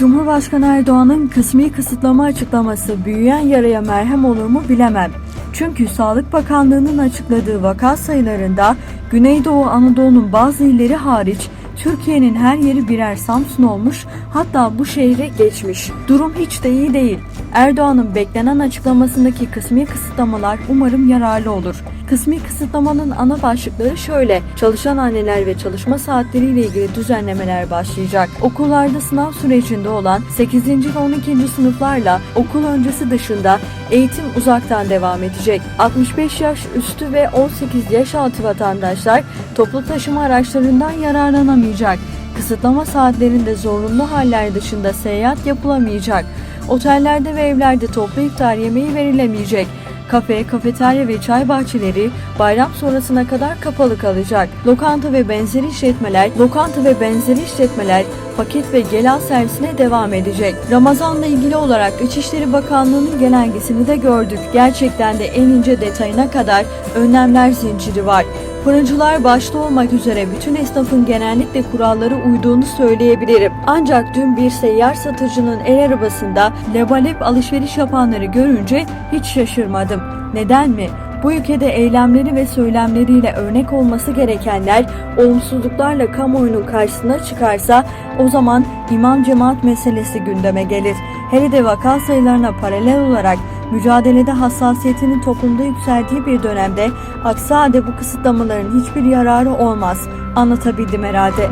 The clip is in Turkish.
Cumhurbaşkanı Erdoğan'ın kısmi kısıtlama açıklaması büyüyen yaraya merhem olur mu bilemem. Çünkü Sağlık Bakanlığı'nın açıkladığı vaka sayılarında Güneydoğu Anadolu'nun bazı illeri hariç Türkiye'nin her yeri birer Samsun olmuş hatta bu şehre geçmiş. Durum hiç de iyi değil. Erdoğan'ın beklenen açıklamasındaki kısmi kısıtlamalar umarım yararlı olur. Kısmi kısıtlamanın ana başlıkları şöyle. Çalışan anneler ve çalışma saatleriyle ilgili düzenlemeler başlayacak. Okullarda sınav sürecinde olan 8. ve 12. sınıflarla okul öncesi dışında eğitim uzaktan devam edecek. 65 yaş üstü ve 18 yaş altı vatandaşlar toplu taşıma araçlarından yararlanamayacak. Kısıtlama saatlerinde zorunlu haller dışında seyahat yapılamayacak. Otellerde ve evlerde toplu iftar yemeği verilemeyecek. Kafe, kafeterya ve çay bahçeleri bayram sonrasına kadar kapalı kalacak. Lokanta ve benzeri işletmeler, lokanta ve benzeri işletmeler paket ve gela servisine devam edecek. Ramazanla ilgili olarak İçişleri Bakanlığı'nın genelgesini de gördük. Gerçekten de en ince detayına kadar önlemler zinciri var. Fırıncılar başta olmak üzere bütün esnafın genellikle kurallara uyduğunu söyleyebilirim. Ancak dün bir seyyar satıcının el arabasında lebalep alışveriş yapanları görünce hiç şaşırmadım. Neden mi? Bu ülkede eylemleri ve söylemleriyle örnek olması gerekenler olumsuzluklarla kamuoyunun karşısına çıkarsa o zaman imam cemaat meselesi gündeme gelir. Hele de vaka sayılarına paralel olarak mücadelede hassasiyetinin toplumda yükseldiği bir dönemde aksi halde bu kısıtlamaların hiçbir yararı olmaz. Anlatabildim herhalde.